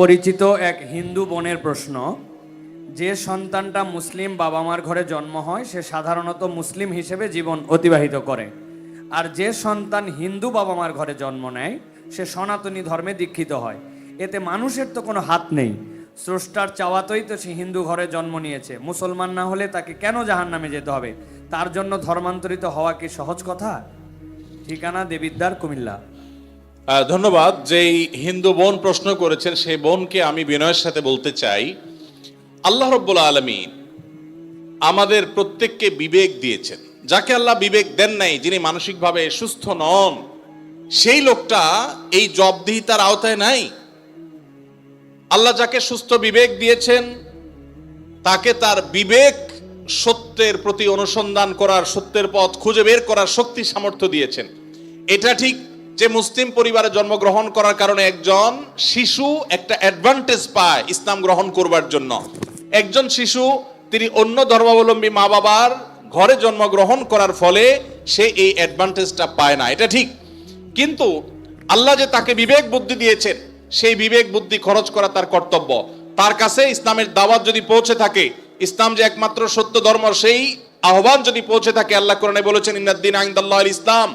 পরিচিত এক হিন্দু বোনের প্রশ্ন, যে সন্তানটা মুসলিম বাবা মার ঘরে জন্ম হয়, সে সাধারণত মুসলিম হিসেবে জীবন অতিবাহিত করে। আর যে সন্তান হিন্দু বাবা মার ঘরে জন্ম নেয়, সে সনাতনী ধর্মে দীক্ষিত হয়। এতে মানুষের তো কোনো হাত নেই। স্রষ্টার চাওয়াতেই তো সে হিন্দু ঘরে জন্ম নিয়েছে। মুসলমান না হলে তাকে কেন জাহান নামে যেতে হবে? তার জন্য ধর্মান্তরিত হওয়া কি সহজ কথা? ঠিকানা দেবিদ্দার কুমিল্লা। ধন্যবাদ। যেই হিন্দু বোন প্রশ্ন করেছেন, সেই বোনকে আমি বিনয়ের সাথে বলতে চাই। আল্লাহ রব্বুল আলমী আমাদের প্রত্যেককে বিবেক দিয়েছেন। যাকে আল্লাহ বিবেক দেন নাই, যিনি মানসিকভাবে সুস্থ নন, সেই লোকটা এই জবদিহিতার আওতায় নাই। আল্লাহ যাকে সুস্থ বিবেক দিয়েছেন, তাকে তার বিবেক সত্যের প্রতি অনুসন্ধান করার, সত্যের পথ খুঁজে বের করার শক্তি সামর্থ্য দিয়েছেন। এটা ঠিক যে মুসলিম পরিবারে জন্মগ্রহণ করার কারণে একজন শিশু একটা অ্যাডভান্টেজ পায় ইসলাম গ্রহণ করবার জন্য। একজন শিশু, তিনি অন্য ধর্মাবলম্বী মা বাবার ঘরে জন্মগ্রহণ করার ফলে সে এই অ্যাডভান্টেজটা পায় না। এটা ঠিক। কিন্তু আল্লাহ যে তাকে বিবেক বুদ্ধি দিয়েছেন, সেই বিবেক বুদ্ধি খরচ করা তার কর্তব্য। তার কাছে ইসলামের দাওয়াত যদি পৌঁছে থাকে, ইসলাম যে একমাত্র সত্য ধর্ম, সেই আহ্বান যদি পৌঁছে থাকে, আল্লাহ কোরআনে বলেছেন, ইন্নাদ্দিন আইন্দাল্লাহ ইসলাম